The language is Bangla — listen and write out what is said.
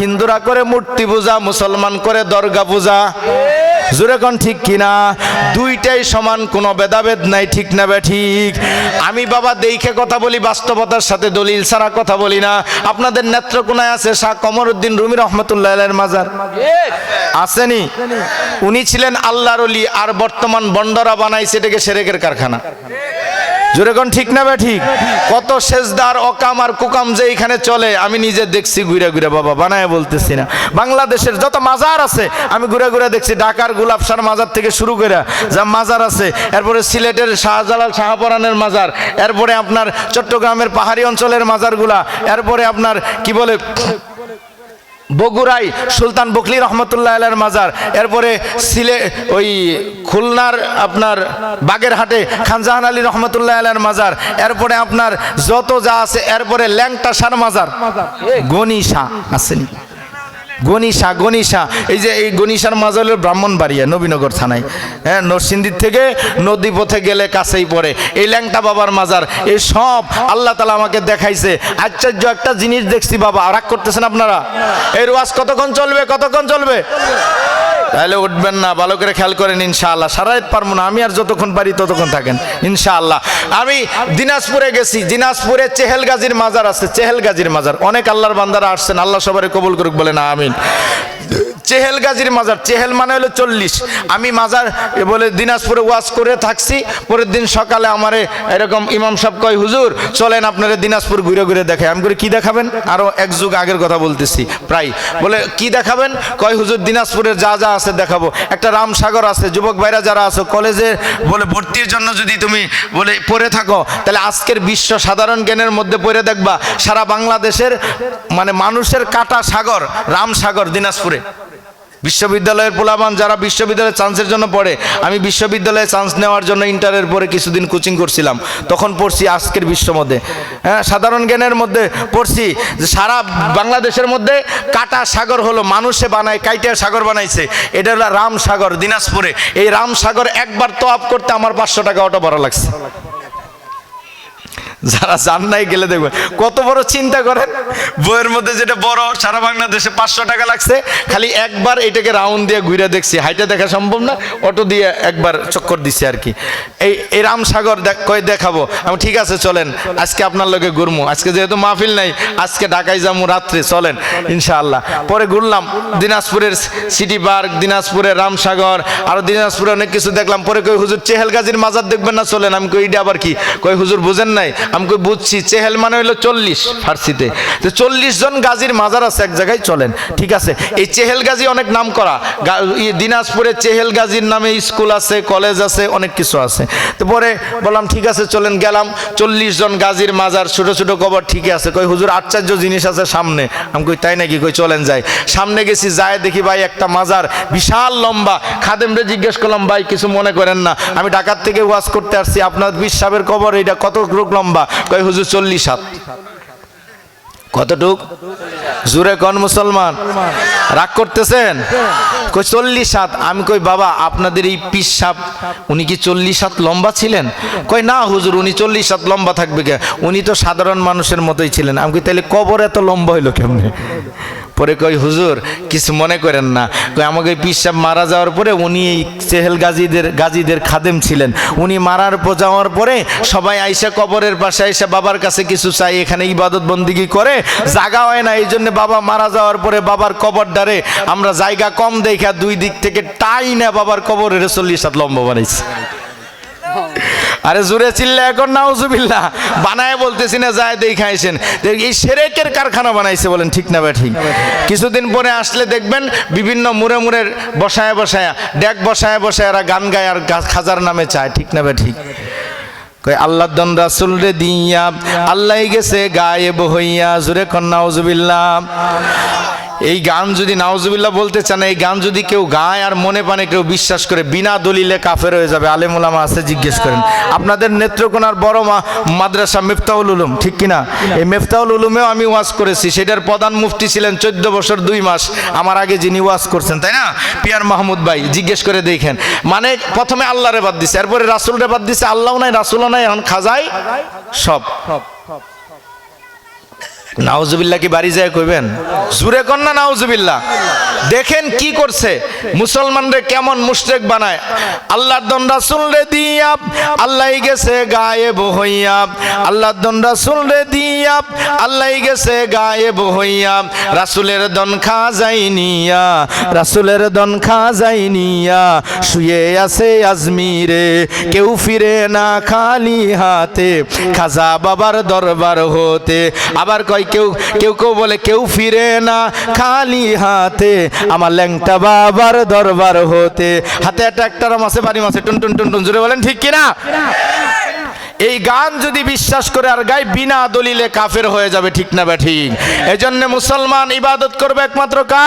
হিন্দুরা করে মূর্তি পূজা, মুসলমান করে দর্গা পূজা। জোরে কোন ঠিক কিনা? দুইটাই সমান, কোনো ভেদাভেদ নাই, ঠিক না ঠিক। আমি বাবা দেখে কথা বলি, বাস্তবতার সাথে দলিল ছাড়া কথা বলি না। আপনাদের নেত্রকোনায় আছে শাহ কমরউদ্দিন রুমি রহমতুল্লাহ মাজার। আসেনি? উনি ছিলেন আল্লাহর অলি, আর বর্তমান বন্ডরা বানাইছে এটাকে সেরেকের কারখানা। জোরে কোন ঠিক না ঠিক? কত সেজদার অকাম আর কুকাম যে এখানে চলে, আমি নিজে দেখছি ঘুরে ঘুরে, বাবা, বানায় বলতেছি না। বাংলাদেশের যত মাজার আছে, আমি ঘুরে ঘুরে দেখছি, ঢাকার গুলাবসার মাজার থেকে শুরু করে যা মাজার আছে, এরপরে সিলেটের শাহজালাল শাহপরানের মাজার, এরপরে আপনার চট্টগ্রামের পাহাড়ি অঞ্চলের মাজারগুলা, এরপরে আপনার কি বলে বগুড়াই সুলতান বকলি রহমতুল্লাহ আলের মাজার। এরপরে সিলে ওই খুলনার আপনার বাগেরহাটে খানজাহান আলী রহমতুল্লাহ আলের মাজার। এরপরে আপনার যত যা আছে এরপরে ল্যাংটা সার মাজার। গনিশা আসেনি গনিশা গনিশা এই যে এই গনিশার হলো ব্রাহ্মণবাড়িয়া, নবীনগর থানায়। হ্যাঁ নরসিংদীর থেকে নদী পথে গেলে কাছেই পড়ে। এই ল্যাংটা বাবার মাজার এই সব আল্লাহ তালা আমাকে দেখাইছে। আশ্চর্য একটা জিনিস দেখছি বাবা। রাগ করতেছেন আপনারা? এই রোয়াজ কতক্ষণ চলবে কতক্ষণ চলবে? তাহলে উঠবেন না, ভালো করে খেয়াল করেন ইনশাআল্লাহ। সারা রাত পারব না, আমি আর যতক্ষণ পারি ততক্ষণ থাকেন, ইনশাআল্লাহ। আমি দিনাজপুরে গেছি, দিনাজপুরে চেহেল গাজীর মাজার আছে চেহেল গাজীর মাজার। অনেক আল্লাহর বান্দারা আসছেন, আল্লাহ সবারই কবুল করুক বলে না আমিন। চেহেল গাজীর মাজার চেহেল মানে হলো চল্লিশ। আমি মাজার বলে দিনাজপুরে ওয়াজ করে থাকছি পরের দিন সকালে আমারে এরকম ইমাম সাহেব কয় হুজুর চলেন আপনারা দিনাজপুর ঘুরে ঘুরে দেখে। আমি করে কি দেখাবেন? আরও এক যুগ আগের কথা বলতেছি প্রায়। বলে কি দেখাবেন? কয় হুজুর দিনাজপুরের যা যা আছে দেখাবো। একটা রামসাগর আছে যুবক ভাইরা যারা আছে কলেজে বলে ভর্তির জন্য যদি তুমি বলে পড়ে থাকো তাহলে আজকের বিশ্ব সাধারণ জ্ঞানের মধ্যে পড়ে দেখবা সারা বাংলাদেশের মানে মানুষের কাটা সাগর রামসাগর দিনাজপুরে। বিশ্ববিদ্যালয়ের পোলাবান যারা বিশ্ববিদ্যালয়ে চান্সের জন্য পড়ে, আমি বিশ্ববিদ্যালয়ে চান্স নেওয়ার জন্য ইন্টারের পরে কিছুদিন কোচিং করছিলাম। তখন পড়ছি আজকের বিশ্ব মধ্যে হ্যাঁ সাধারণ জ্ঞানের মধ্যে পড়ছি যে সারা বাংলাদেশের মধ্যে কাটা সাগর হলো, মানুষে বানায়, কাইটা সাগর বানাইছে। এটা হলো রাম সাগর, দিনাজপুরে। এই রাম সাগর একবার তো আপ করতে আমার পাঁচশো টাকা অটো ভাড়া লাগছে। যারা যান নাই গেলে দেখবেন কত বড় চিন্তা করেন? বইয়ের মধ্যে যেটা বড়, সারা বাংলাদেশে পাঁচশো টাকা লাগছে। খালি একবার এটাকে রাউন্ড দিয়ে ঘুরে দেখছি। হাইটে দেখা সম্ভব না, অটো দিয়ে একবার চক্কর দিছি আর কি। এই এই রামসাগর কই দেখাবো? আমি ঠিক আছে, চলেন। আজকে আপনার লোকে ঘুরমু। আজকে যেহেতু মাহফিল নাই, আজকে ঢাকায় যাব রাত্রে। চলেন, ইনশাআল্লাহ। পরে ঘুরলাম দিনাজপুরের সিটি পার্ক দিনাজপুরের রামসাগর, আর দিনাজপুরে অনেক কিছু দেখলাম। পরে কই, হুজুর চেহেল গাজীর মাজার দেখবেন না? চলেন, আমি কই, এটা আবার কি? কই, হুজুর, বুঝেন নাই? আমি কই বুঝছি, চেহেল মানে হলো চল্লিশ ফার্সিতে। তো চল্লিশ জন গাজীর মাজার আছে, এক জায়গায় চলেন, ঠিক আছে? এই চেহেল গাজী অনেক নাম করা দিনাজপুরে চেহেল গাজীর নামে স্কুল আছে, কলেজ আছে, অনেক কিছু আছে। তো পরে বললাম, ঠিক আছে, চলেন গেলাম। চল্লিশ জন গাজীর মাজার, ছোট ছোট কবর, ঠিকই আছে। কই, হুজুর, আশ্চর্য জিনিস আছে সামনে। আমি কই, তাই নাকি? কই, চলেন যাই। সামনে গেছি যায় দেখি ভাই, একটা মাজার বিশাল লম্বা। খাদেমরে জিজ্ঞেস করলাম, ভাই, কিছু মনে করেন না? আমি ঢাকার থেকে ওয়াজ করতে আসছি, আপনার বিশ্বাবের কবর এটা কত রূপ লম্বা? কই হুজুর চল্লিশ হাত। কতটুক? জুরে কন মুসলমান। রাগ করতেছেন? কই চল্লিশ হাত। আমি কই, বাবা, আপনাদের এই পিস সাপ, উনি কি চল্লিশ হাত লম্বা ছিলেন? কই না হুজুর, উনি চল্লিশ হাত লম্বা থাকবে কে? উনি তো সাধারণ মানুষের মতোই ছিলেন। আমি কই তাহলে কবর এত লম্বা হইল কেমনে? পরে কই হুজুর, কিছু মনে করেন না। কই আমাকে পিসাব মারা যাওয়ার পরে উনি চেহেল গাজীদের গাজীদের খাদেম ছিলেন। উনি মারার পর যাওয়ার পরে সবাই আইসা কবরের পাশে আইসা বাবার কাছে কিছু চাই এখানে ইবাদত বন্দিগি করে জায়গা হয় না। এই জন্য বাবা মারা যাওয়ার পরে বাবার কবর ডারে আমরা জায়গা কম দেখা দুই দিক থেকে টাই না বাবার কবরের চল্লিশ হাত লম্বা বানাইছে। আরে জুড়ে চিল্লা এখন, নাউজুবিল্লাহ। বানায় বলতেছি না, যায় দেখে আইসেন। এই সেরেকের কারখানা বানাইছে বলেন, ঠিক না ঠিক কিছুদিন পরে আসলে দেখবেন, বিভিন্ন মুড়ে মুড়ের বসায় বসায়া, ডেক বসায় বসায় এরা গান গায় আর খাজার নামে চায়, ঠিক না ঠিক আল্লাহ দন রাসুল রে দিয়া আল্লাহ গেছে গায়েব হইয়া জুরে কন্যা এই গান যদি নাওজুবিল্লাহ বলতে চান, এই গান যদি কেউ গায় আর মনে পানে কেউ বিশ্বাস করে, বিনা দলিলে কাফের হয়ে যাবে আলেমুলামা আছে, জিজ্ঞেস করেন। আপনাদের নেত্রকোনার বড় মা, মাদ্রাসা মেফতাউল উলুম, ঠিক কিনা? এই মেফতাউল উলুমেও আমি ওয়াজ করেছি, সেটার প্রধান মুফতি ছিলেন চোদ্দ বছর দুই মাস, আমার আগে যিনি ওয়াজ করছেন, তাই না? পিয়ার মাহমুদ ভাই, জিজ্ঞেস করে দেখেন। মানে প্রথমে আল্লাহরে বাদ দিছে, এরপরে রাসুলরে বাদ দিছে আল্লাহ নাই, রাসুলও নাই, এখন খাজাই সব। নাউজুবিল্লাহ কি বাড়ি যায় কইবেন? জুরে কন না নাউজুবিল্লাহ। দেখেন কি করছে? মুসলমানরে কেমন মুশরিক বানায়? আল্লাহর দন রাসূল রে দিয়া, আল্লাহ গেছে গায়েব হইয়া। আল্লাহর দন রাসূল রে দিয়া, আল্লাহ গেছে গায়েব হইয়া। রাসুলের দন খা যাইনিয়া রাসুলের দন খা যাইনিয়া শুয়ে আছে আজমিরে, কেউ ফিরে না খালি হাতে। খাজা বাবার দরবার হতে। আবার কয় কেউ কেউ কেউ বলে, কেউ ফিরে না। খালি হাতে আমার ল্যাংটা বাবার দরবার হতে। হাতে একটা একটা মাসে, বাড়ি মাসে, টুন টুন টুন টুন জুড়ে বলেন, ঠিক কিনা? এই গান যদি বিশ্বাস করে আর গায় বিনা দলিলে কাফের হয়ে যাবে, ঠিক না ব্যাঠিক? এজন্য মুসলমান ইবাদত করবে একমাত্র কা